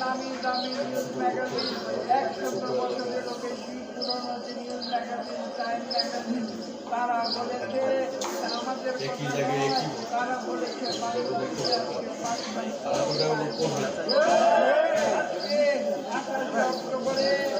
নামি দামি news magazine একশো বছরেরও বেশি পুরনো যে নিউজ ম্যাগাজিন টাইম ম্যাগাজিন তারা বলেছে আমাদের তারা বলেছে আঠাশে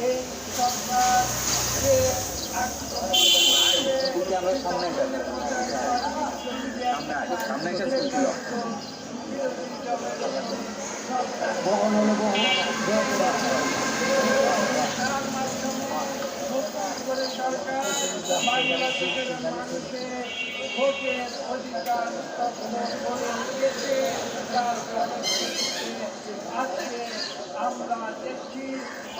আমরা সামনে। সামনে এসে চলছিল। বহন হলো আজকে আমরা দেখছি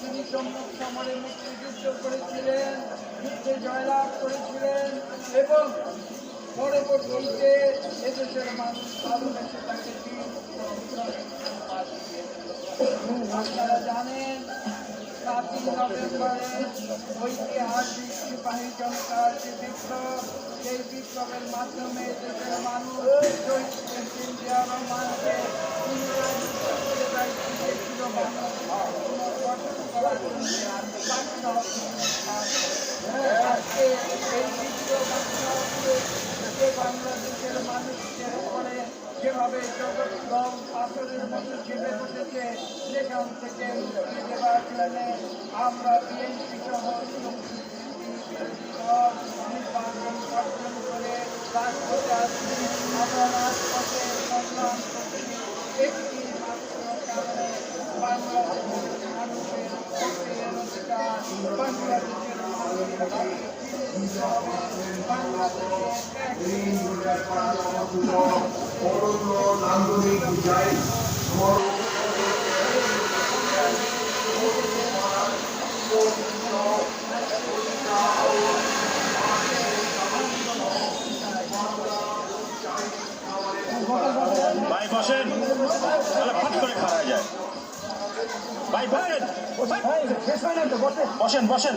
তিনি সম্মুখ সমরে মুক্তিযুদ্ধ করেছিলেন যুদ্ধে জয়লাভ করেছিলেন এবং পরবর্তীতে এদেশের মানুষ ভালোবেসে তাকে আপনারা জানেন সাতই নভেম্বরে ঐতিহাসিক সিপাহী জনতার যে বিপ্লব, সেই বিপ্লবের মাধ্যমে দেশের মানুষ জিয়া রহমানকে দিয়েছিল বাংলাদেশ পুনর্গঠন করার আজকে এই বিপ্লব বাংলাদেশের মানুষের উপরে যেভাবে জগৎ পাথরের মতো চেপে বসেছে, সেখান থেকে মুক্তি আমরা বিএনপি সহ নির্বাচন অর্জন করে রাজপথে আসছি আমরা রাজপথে সংগ্রাম করছি একটি মাত্র কারণে বাংলাদেশের মানুষের ভোটের অধিকার বাংলাদেশের মানুষের বাংলাদেশের নান্দনিক বিজয় ভাই বসেন। তাহলে ফট করে খাওয়া যায়। ভাই বসেন। বসেন বসেন।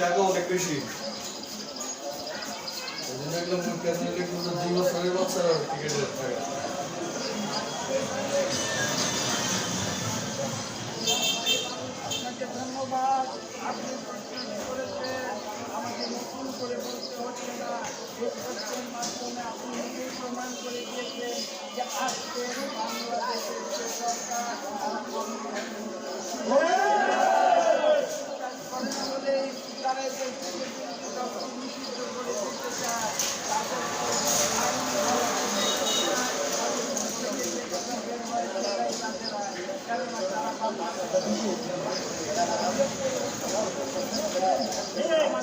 টাকা অনেক বেশি একদম দুই বছরের বাচ্চারা টিকিটের টাকা শতভাগ আপনি করেছে আমাকে নতুন করে বলতে হচ্ছে না প্রশ্নের মাধ্যমে আপনি নিজেই প্রমাণ করে দিয়েছেন যে আজকে বাংলাদেশের যে সরকার তারা যে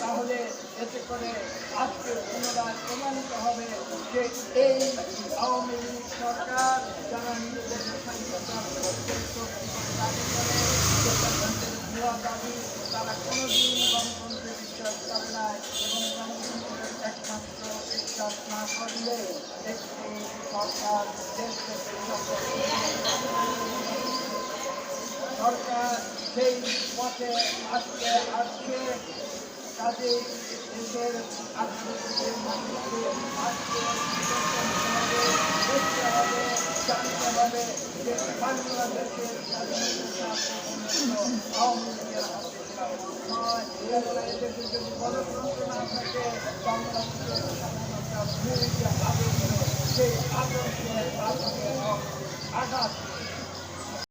তাহলে এতে করে আজকে পুনরায় প্রমাণিত হবে যে এই আওয়ামী লীগ সরকার যারা নিজেদের স্বাধীনতার তাদের তারা কোনোদিন গণতন্ত্রে বিশ্বাস করে এবং গণতন্ত্রের একমাত্র বিশ্বাস করলে সরকার সেই পথে আজকে আসছে কাজে দেশের আজকে হবে জানতে হবে যে স্বাধীনতা আওয়ামী লীগের নয় এদেশে যদি গণতন্ত্র না থাকে বাংলাদেশের স্বাধীনতা মূল যে আদর্শ সেই আদর্শের